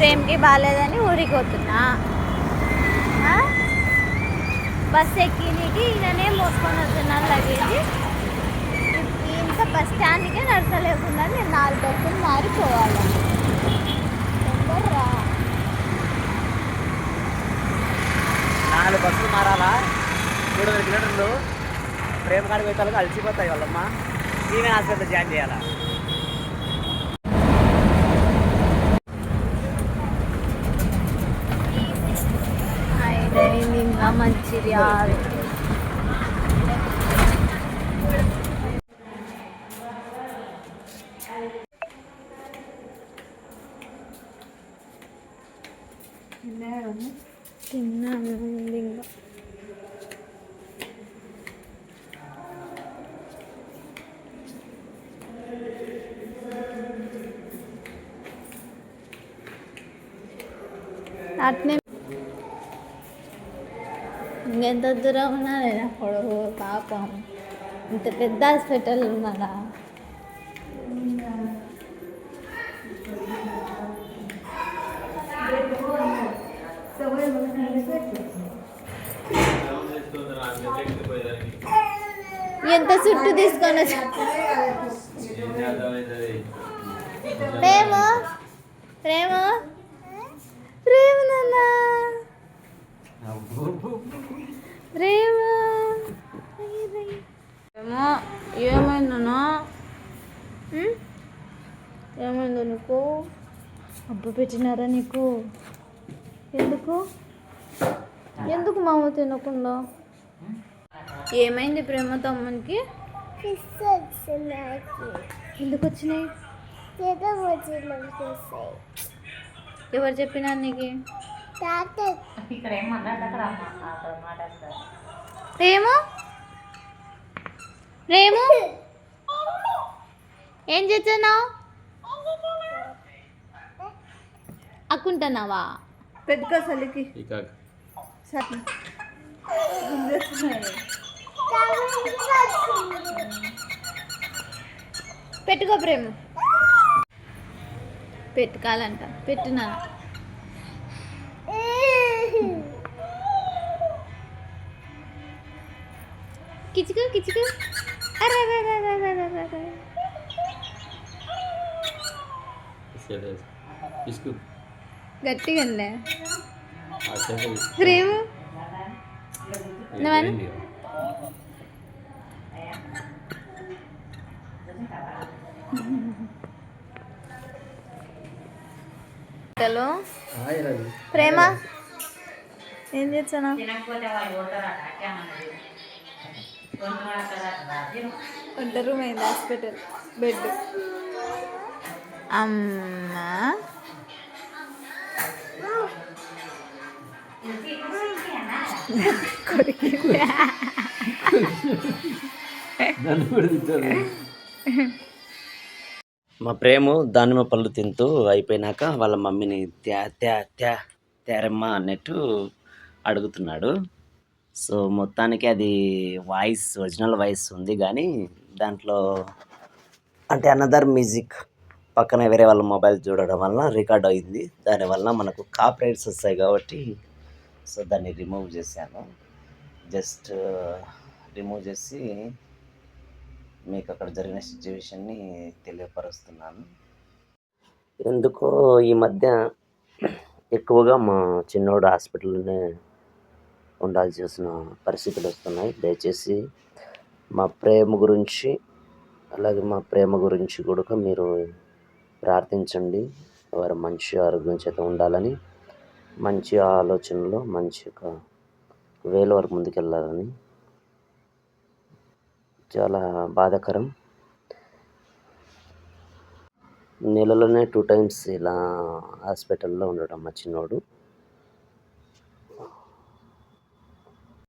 ప్రేమ్కి బాగాలేదని ఊరికి పోతున్నా బస్ ఎక్కినికి ఈయననే మోసుకొని వస్తున్నాను లగేజ్. ఇంత బస్ స్టాండ్కే నడచలేకుండా నేను నాలుగు బస్సులు మారిపోవాలి. నాలుగు బస్సులు మారాలా? మూడు వందల కిలోమీటర్లు. ప్రేమ కాడికి పోతాలకు అలసిపోతాయి వాళ్ళమ్మ. ఈమె హాస్పిటల్ జాయిన్ చేయాలా? ఇంకా మంచిర్యాల తిన్నాను ఇంకా అట్నే ఇంకెంత దూరం ఉన్నా నేను పొడవు పాపం ఇంత పెద్ద హాస్పిటల్ ఉన్నదా? ఎంత చుట్టూ తీసుకొని ప్రేమ? ప్రేమ? ప్రేమ నాన్న. ఏమో ఏమైందనా? ఏమైందో నీకు? అబ్బు పెట్టినారా నీకు? ఎందుకు? ఎందుకు మామ తినకుండా? ఏమైంది ప్రేమ తమ్మునికి? ఎందుకు వచ్చినాయి? ఎవరు చెప్పినా నీకు? రేము? రేము? ఏం చేస్తున్నావు? అక్కుంటున్నావా? పెట్టుకో చలికి. పెట్టుకో ప్రేమ. పెట్టుకోవాలంట. పెట్టునా కిచుకు కిచుకు అరే ఇసుకు గట్టిగా ఉందా ప్రేమ హలో ప్రేమ ఏం చేస్తాను వంట రూమ్ అయింది హాస్పిటల్ బెడ్. అమ్మా? మా ప్రేమ దానిమ్మ పళ్ళు తింటూ అయిపోయినాక వాళ్ళ మమ్మీని త్యా త్యా త్యా తేరమ్మ అన్నట్టు అడుగుతున్నాడు. సో మొత్తానికి అది వాయిస్ ఒరిజినల్ వాయిస్ ఉంది కానీ దాంట్లో అంటే అనదర్ మ్యూజిక్ పక్కన వేరే వాళ్ళ మొబైల్ చూడడం వల్ల రికార్డ్ అయింది. దానివల్ల మనకు కాపరేట్స్ వస్తాయి కాబట్టి సో దాన్ని రిమూవ్ చేశాను. జస్ట్ రిమూవ్ uh, చేసి మీకు అక్కడ జరిగిన సిచ్యువేషన్ని తెలియపరుస్తున్నాను. ఎందుకో ఈ మధ్య ఎక్కువగా మా చిన్నోడు హాస్పిటల్లోనే ఉండాల్సి వచ్చిన పరిస్థితులు వస్తున్నాయి. దయచేసి మా ప్రేమ గురించి అలాగే మా ప్రేమ గురించి కూడా మీరు ప్రార్థించండి. వారు మంచి ఆరోగ్యం చేత ఉండాలని మంచి ఆలోచనలో మంచి ఒక వేలు వరకు ముందుకెళ్ళాలని చాలా బాధాకరం. నెలలోనే టూ టైమ్స్ ఇలా హాస్పిటల్లో ఉండడం మా చిన్నోడు.